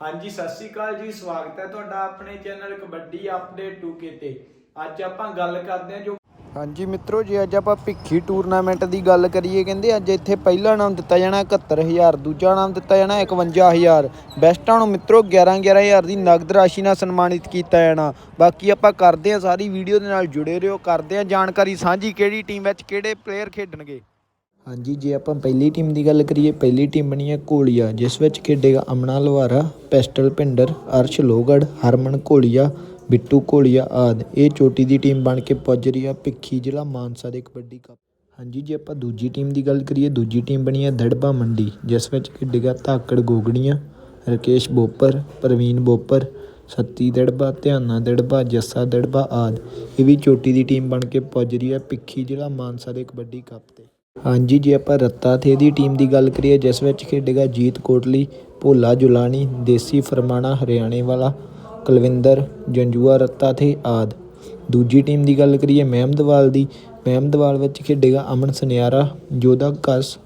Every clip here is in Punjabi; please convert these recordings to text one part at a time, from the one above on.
ਹਾਂਜੀ, ਸਤਿ ਸ਼੍ਰੀ ਅਕਾਲ ਜੀ, ਸਵਾਗਤ ਹੈ ਤੁਹਾਡਾ ਆਪਣੇ ਚੈਨਲ ਕਬੱਡੀ ਅਪਡੇਟ 2K ਤੇ। ਅੱਜ ਆਪਾਂ ਗੱਲ ਕਰਦੇ ਹਾਂ ਜੋ ਹਾਂਜੀ ਮਿੱਤਰੋ, ਜੇ ਅੱਜ ਆਪਾਂ ਭਿੱਖੀ ਟੂਰਨਾਮੈਂਟ ਦੀ ਗੱਲ ਕਰੀਏ, ਕਹਿੰਦੇ ਅੱਜ ਇੱਥੇ ਪਹਿਲਾ ਨਾਮ ਦਿੱਤਾ ਜਾਣਾ 71000 ਦੂਜਾ ਨਾਮ ਦਿੱਤਾ ਜਾਣਾ 51000 ਬੈਸਟਾਂ ਨੂੰ ਮਿੱਤਰੋ 11 11000 ਦੀ ਨਗਦ ਰਾਸ਼ੀ ਨਾਲ ਸਨਮਾਨਿਤ ਕੀਤਾ ਜਾਣਾ। ਬਾਕੀ ਆਪਾਂ ਕਰਦੇ ਹਾਂ ਸਾਰੀ ਵੀਡੀਓ ਦੇ ਨਾਲ ਜੁੜੇ ਰਹੋ, ਕਰਦੇ ਹਾਂ ਜਾਣਕਾਰੀ ਸਾਂਝੀ ਕਿਹੜੀ ਟੀਮ ਵਿੱਚ ਕਿਹੜੇ ਪਲੇਅਰ ਖੇਡਣਗੇ। ਹਾਂਜੀ, ਜੇ ਆਪਾਂ ਪਹਿਲੀ ਟੀਮ ਦੀ ਗੱਲ ਕਰੀਏ, ਪਹਿਲੀ ਟੀਮ ਬਣੀ ਹੈ ਕੋਲੀਆ, ਜਿਸ ਵਿੱਚ ਖੇਡੇਗਾ ਅਮਨਾ ਲਵਾਰਾ ਪੈਸਟਲ ਭਿੰਡਰ, ਅਰਸ਼ ਲੋਗੜ ਹਰਮਨ ਕੋਲੀਆ, ਬਿੱਟੂ ਕੋਲੀਆ ਆਦ। ਇਹ ਚੋਟੀ ਦੀ ਟੀਮ ਬਣ ਕੇ ਪੁੱਜ ਰਹੀ ਆ ਭਿੱਖੀ ਜ਼ਿਲ੍ਹਾ ਮਾਨਸਾ ਦੇ ਕਬੱਡੀ ਕੱਪ। ਹਾਂਜੀ, ਜੇ ਆਪਾਂ ਦੂਜੀ ਟੀਮ ਦੀ ਗੱਲ ਕਰੀਏ, ਦੂਜੀ ਟੀਮ ਬਣੀ ਹੈ ਦੜਬਾ ਮੰਡੀ, ਜਿਸ ਵਿੱਚ ਖੇਡੇਗਾ ਧਾਕੜ ਗੋਗੜੀਆਂ ਰਕੇਸ਼ ਬੋਪਰ, ਪ੍ਰਵੀਨ ਬੋਪਰ, ਸੱਤੀ ਦੜਬਾ, ਧਿਆਨਾ ਦੜਬਾ, ਜੱਸਾ ਦੜਬਾ ਆਦ। ਇਹ ਵੀ ਚੋਟੀ ਦੀ ਟੀਮ ਬਣ ਕੇ ਪੁੱਜ ਰਹੀ ਹੈ ਭਿੱਖੀ ਜ਼ਿਲ੍ਹਾ ਮਾਨਸਾ ਦੇ ਕਬੱਡੀ ਕੱਪ ਤੇ। ਹਾਂਜੀ, ਜੇ ਆਪਾਂ ਰੱਤਾ ਥੇ ਦੀ ਟੀਮ ਦੀ ਗੱਲ ਕਰੀਏ, ਜਿਸ ਵਿੱਚ ਖੇਡੇਗਾ ਜੀਤ ਕੋਟਲੀ, ਭੋਲਾ ਜੁਲਾਣੀ, ਦੇਸੀ ਫਰਮਾਣਾ, ਹਰਿਆਣੇ ਵਾਲਾ, ਕੁਲਵਿੰਦਰ, ਜੰਜੂਆ, ਰੱਤਾ ਥੇ, ਆਦ। ਦੂਜੀ ਟੀਮ ਦੀ ਗੱਲ ਕਰੀਏ ਮਹਿਮਦਵਾਲ ਦੀ ਮਹਿਮਦਵਾਲ ਵਿੱਚ ਖੇਡੇਗਾ ਅਮਨ ਸੁਨਿਆਰਾ, ਜੋਧਾ ਕਸ,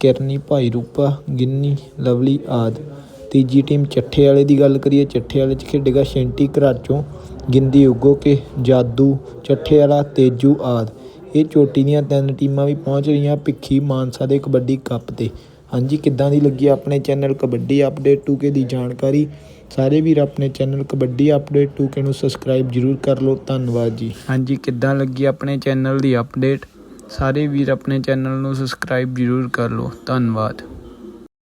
ਕਿਰਨੀ ਭਾਈ ਰੂਪਾ, ਗਿੰਨੀ, ਲਵਲੀ ਆਦ। ਤੀਜੀ ਟੀਮ ਚੱਠੇ ਵਾਲੇ ਦੀ ਗੱਲ ਕਰੀਏ, ਚੱਠੇ ਵਾਲੇ 'ਚ ਖੇਡੇਗਾ ਸ਼ੈਂਟੀ ਘਰਾਚੋਂ, ਗਿੰਦੀ ਉਗੋ ਕੇ, ਜਾਦੂ, ਚੱਠੇ ਵਾਲਾ ਤੇਜੂ ਆਦ। ਇਹ ਚੋਟੀ ਦੀਆਂ ਤਿੰਨ ਟੀਮਾਂ ਵੀ ਪਹੁੰਚ ਰਹੀਆਂ ਭਿੱਖੀ ਮਾਨਸਾ ਦੇ ਕਬੱਡੀ ਕੱਪ ਤੇ। ਹਾਂਜੀ, ਕਿੱਦਾਂ ਦੀ ਲੱਗੀ ਆਪਣੇ ਚੈਨਲ ਕਬੱਡੀ ਅਪਡੇਟ? 2K ਦੀ ਜਾਣਕਾਰੀ? ਸਾਰੇ ਵੀਰ ਆਪਣੇ ਚੈਨਲ ਕਬੱਡੀ ਅਪਡੇਟ 2K ਨੂੰ ਸਬਸਕ੍ਰਾਈਬ ਜਰੂਰ ਕਰ ਲਓ। ਧੰਨਵਾਦ ਜੀ। ਹਾਂਜੀ, ਕਿੱਦਾਂ ਲੱਗੀ ਆਪਣੇ ਚੈਨਲ ਦੀ ਅਪਡੇਟ? ਸਾਰੇ ਵੀਰ ਆਪਣੇ ਚੈਨਲ ਨੂੰ ਸਬਸਕ੍ਰਾਈਬ ਜਰੂਰ ਕਰ ਲਓ। ਧੰਨਵਾਦ।